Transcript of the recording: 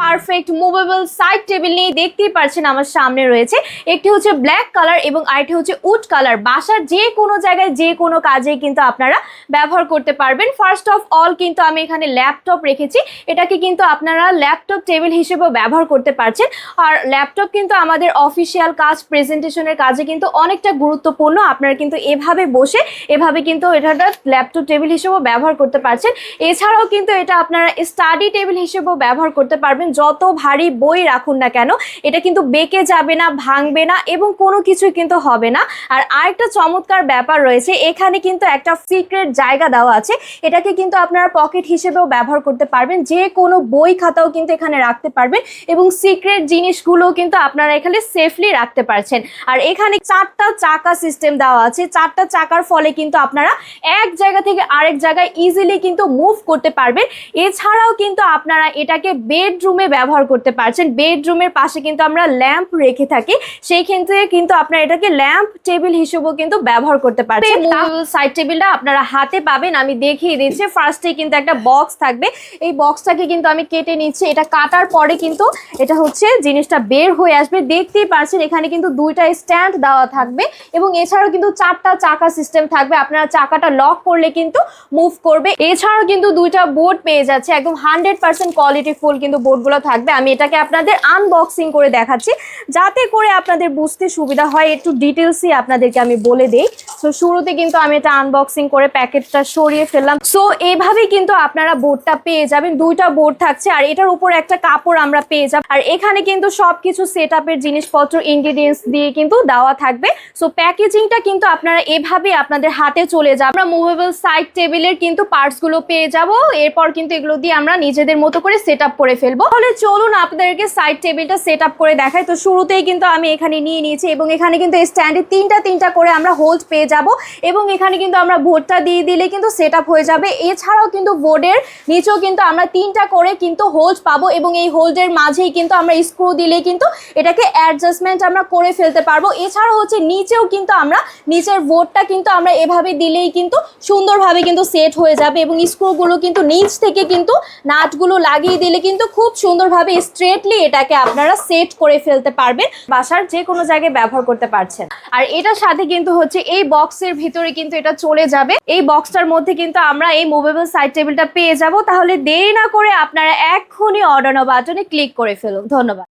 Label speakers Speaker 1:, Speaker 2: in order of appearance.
Speaker 1: Perfect movable side table নিয়ে দেখতেই পাচ্ছেন আমার সামনে রয়েছে। একটি হচ্ছে ব্ল্যাক কালার এবং আরেকটি হচ্ছে উড কালার বাসার যে কোনো জায়গায়, যে কোনো কাজে কিন্তু আপনারা ব্যবহার করতে পারবেন। ফার্স্ট অফ অল কিন্তু আমি এখানে ল্যাপটপ রেখেছি। এটাকে কিন্তু আপনারা ল্যাপটপ টেবিল হিসেবেও ব্যবহার করতে পারছেন। আর ল্যাপটপ কিন্তু আমাদের অফিসিয়াল কাজ প্রেজেন্টেশনের কাজে কিন্তু অনেকটা গুরুত্বপূর্ণ। আপনারা কিন্তু এভাবে বসে, এভাবে কিন্তু এটা ল্যাপটপ টেবিল হিসেবেও ব্যবহার করতে পারছেন। এছাড়াও কিন্তু এটা আপনারা স্টাডি টেবিল হিসেবেও ব্যবহার করতে পারবেন। যত ভারী বই রাখুন না কেন, এটা কিন্তু বেঁকে যাবে না, ভাঙবে না এবং কোনো কিছুই কিন্তু হবে না। আর আরেকটা চমৎকার ব্যাপার রয়েছে, এখানে কিন্তু একটা সিক্রেট জায়গা দেওয়া আছে, এটাকে কিন্তু আপনারা পকেট হিসেবেও ব্যবহার করতে পারবেন, যে কোনো বই খাতাও কিন্তু এখানে রাখতে পারবেন এবং সিক্রেট জিনিসগুলো কিন্তু আপনারা এখানে সেফলি রাখতে পারছেন। আর এখানে চারটা চাকা সিস্টেম দেওয়া আছে, চারটা চাকার ফলে কিন্তু আপনারা এক জায়গা থেকে আরেক জায়গায় ইজিলি কিন্তু মুভ করতে পারবেন। এছাড়াও কিন্তু আপনারা এটাকে বেডরুমে ব্যবহার করতে পারছেন। বেডরুমের পাশে কিন্তু আমরা ল্যাম্প রেখে থাকি। সেই ক্ষেত্রে কিন্তু আপনারা এটাকে ল্যাম্প টেবিল হিসেবেও কিন্তু ব্যবহার করতে পারছেন। সাইড টেবিলটা আপনারা হাতে পাবেন। আমি দেখিয়ে দিচ্ছি। ফার্স্টে কিন্তু একটা বক্স থাকবে। এই বক্সটাকে কিন্তু আমি কেটে নিচ্ছি। এটা কাটার পরে কিন্তু এটা হচ্ছে জিনিসটা বের হয়ে আসবে। দেখতেই পারছেন এখানে কিন্তু দুইটা স্ট্যান্ড দেওয়া থাকবে এবং এছাড়াও কিন্তু চারটা চাকা সিস্টেম থাকবে। আপনারা চাকাটা লক করলে কিন্তু মুভ করবে। এছাড়াও কিন্তু দুইটা বোর্ড পেয়ে যাচ্ছে। একদম হান্ড্রেড পার্সেন্ট কোয়ালিটি ফুল কিন্তু বোর্ডগুলো থাকবে। আমি এটাকে আপনাদের আনবক্সিং করে দেখাচ্ছি, যাতে করে আপনাদের বুঝতে সুবিধা হয়। একটু ডিটেলসই আপনাদেরকে আমি বলে দেই। তো শুরুতে কিন্তু আমি এটা আনবক্সিং করে প্যাকেটটা সরিয়ে ফেললাম। সো এইভাবেই কিন্তু আপনারা বোর্ডটা পেয়ে যাবেন। দুইটা বোর্ড থাকছে, আর এটার উপর একটা কাপড় আমরা পেয়ে যাব। আর এখানে কিন্তু সবকিছু সেট আপের জিনিসপত্র ইনগ্রিডিয়েন্টস দিয়ে কিন্তু দেওয়া থাকবে। সো প্যাকেজিংটা কিন্তু আপনারা এভাবে আপনাদের হাতে চলে যাবে। আমরা মুভেবল সাইড টেবিলের কিন্তু পার্টসগুলো পেয়ে যাব। এরপর কিন্তু এগুলো দিয়ে আমরা নিজেদের মতো করে সেট করে ফেলব। তাহলে চলুন আপনাদেরকে সাইড টেবিলটা সেট আপ করে দেখাই। তো শুরুতেই কিন্তু আমি এখানে নিয়ে নিয়েছি এবং এখানে কিন্তু এই স্ট্যান্ডে তিনটা তিনটা করে আমরা হোল্ড পেয়ে যাব এবং এখানে কিন্তু আমরা ভোটটা দিয়ে দিলে কিন্তু সেট হয়ে যাবে। এছাড়াও কিন্তু বোর্ডের নিচেও কিন্তু আমরা তিনটা করে কিন্তু হোল্ড পাবো এবং এই হোল্ডের মাঝেই কিন্তু আমরা স্ক্রু দিলে কিন্তু এটাকে অ্যাডজাস্টমেন্ট আমরা করে ফেলতে পারব। এছাড়াও হচ্ছে নিচেও কিন্তু আমরা নিচের বোর্ডটা কিন্তু আমরা এভাবে দিলেই কিন্তু সুন্দরভাবে কিন্তু সেট হয়ে যাবে এবং স্ক্রুগুলো কিন্তু নিচ থেকে কিন্তু নাটগুলো লাগিয়ে দিলে কিন্তু খুব সুন্দরভাবে স্ট্রেটলি এটাকে আপনারা সেট করে ফেলতে পারবেন, বাসার যে কোনো জায়গায় ব্যবহার করতে পারছেন। আর এটার সাথে কিন্তু হচ্ছে এই বক্সের ভিতরে কিন্তু এটা চলে যাবে। এই বক্সটার মধ্যে কিন্তু আমরা এই মুভেবল সাইড টেবিলটা পেয়ে যাব। তাহলে দেরি না করে আপনারা এক্ষুনি অর্ডার বাটনে ক্লিক করে ফেলুন। ধন্যবাদ।